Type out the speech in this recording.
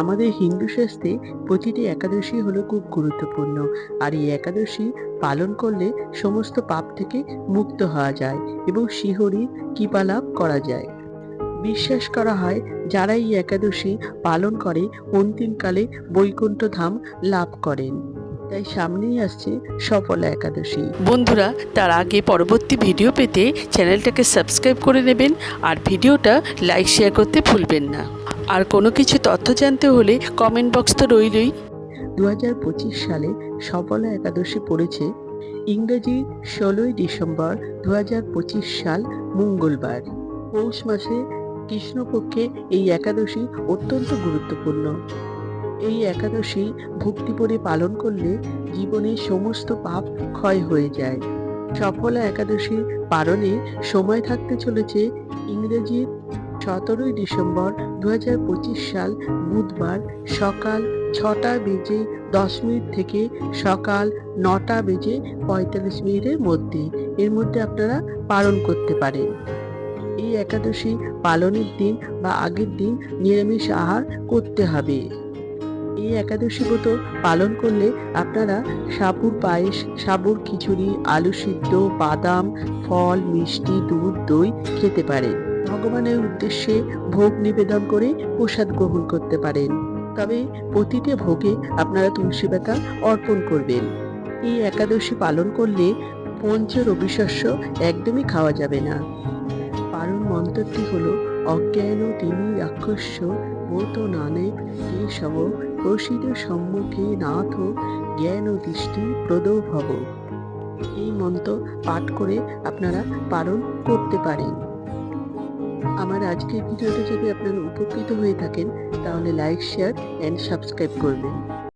আমাদের হিন্দু শাস্ত্রে প্রতিটি একাদশী হলো খুব গুরুত্বপূর্ণ, আর এই একাদশী পালন করলে সমস্ত পাপ থেকে মুক্ত হওয়া যায় এবং শিহরির কৃপা লাভ করা যায়। বিশ্বাস করা হয়, যারা এই একাদশী পালন করে, অন্তিমকালে বৈকুণ্ঠ ধাম লাভ করেন। তাই সামনেই আসছে সফলা একাদশী। বন্ধুরা, তার আগে পরবর্তী ভিডিও পেতে চ্যানেলটাকে সাবস্ক্রাইব করে নেবেন, আর ভিডিওটা লাইক, শেয়ার করতে ভুলবেন না। আর কোনো কিছু তথ্য জানতে হলে কমেন্ট বক্স তো রইলই। দু হাজার পঁচিশ সালে সফলা একাদশী পড়েছে। ইংরেজি ষোলোই ডিসেম্বর দুহাজার পঁচিশ সাল মঙ্গলবার। পৌষ মাসে কৃষ্ণপক্ষে এই একাদশী অত্যন্ত গুরুত্বপূর্ণ। এই একাদশী ভক্তি করে পালন করলে জীবনের সমস্ত পাপ ক্ষয় হয়ে যায়। সফলা একাদশী পালনে সময় থাকতে চলেছে ইংরেজির সতেরোই ডিসেম্বর দু হাজার পঁচিশ সাল বুধবার সকাল ছটা বেজে দশ মিনিট থেকে সকাল নটা বেজে পঁয়তাল্লিশ মিনিটের মধ্যে। এর মধ্যে আপনারা পালন করতে পারেন। এই একাদশী পালনের দিন বা আগের দিন নিরামিষ আহার করতে হবে। এই একাদশী ব্রত পালন করলে আপনারা সাবুর পায়েস, সাবুর খিচুড়ি, আলু সিদ্ধ, বাদাম, ফল, মিষ্টি, দুধ, দই খেতে পারেন। ভগবানের উদ্দেশ্যে ভোগ নিবেদন করে প্রসাদ গ্রহণ করতে পারেন। তবে প্রতিটি ভোগে আপনারা তুলসী পাতা অর্পণ করবেন। এই একাদশী পালন করলে পঞ্চ রবিশস্য একদমই খাওয়া যাবে না। পালন মন্ত্রটি হলো অজ্ঞান তিনি রাক্ষস্য বোত নানে কেশব প্রসিদ্ধ সম্মুখে নাথ, জ্ঞান দৃষ্টি প্রদৌ ভব এই মন্ত্র পাঠ করে আপনারা পালন করতে পারেন। আমার আজকের ভিডিওটা যদি আপনারা উপকৃত হয়ে থাকেন, তাহলে লাইক শেয়ার অ্যান্ড সাবস্ক্রাইব করবেন।